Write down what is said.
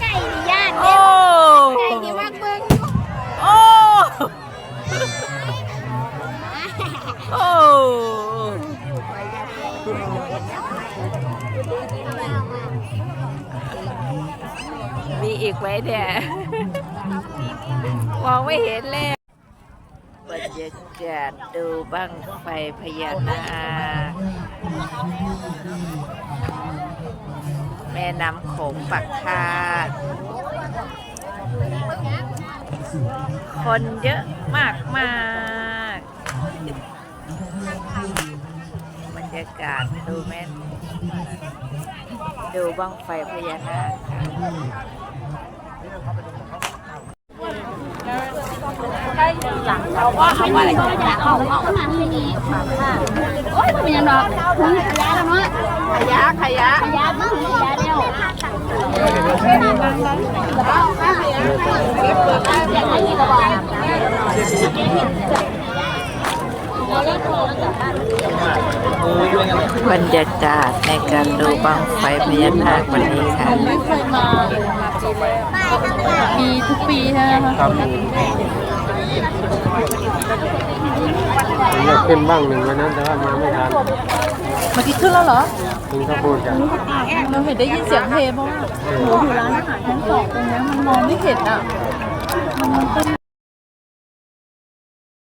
ไก่นี่ย่านโอ้ไก่นี่มักเบิ่งโอ้ โอ้ มีอีกไหมเนี่ยมองไม่เห็นเล ยบรรยากาศดูบ้างไฟพญานาคแม่น้ำโขงปักคาด คนเยอะมากมากบรรยากาศดูแม่นดูบ้างไฟพญานาค ค่ะเอาว่าอะไรก็อยากเอาเอามันไม่ดีโอ้ยเป็นยังดอกขยะแล้วเนาะขยะขยะขยะมึงขยะแล้วบรรยากาศในการดูบ้างไฟพญานาควันนี้ค่ะ ม่เคยมามีทุกปีใช่ไหมคะครับผมอยากขึ้นบ้างหนึ่งวันนั้นแต่ว่ามาไม่ทันเมื่อกี้ขึ้นแล้วเหรอถึงเขาพูดกันเราเห็นได้ยินเสียงเพลงเพราะว่าหนูอยู่ร้านอาหารชั้นสองตรงนี้มันมองไม่เห็นอะมันเป็น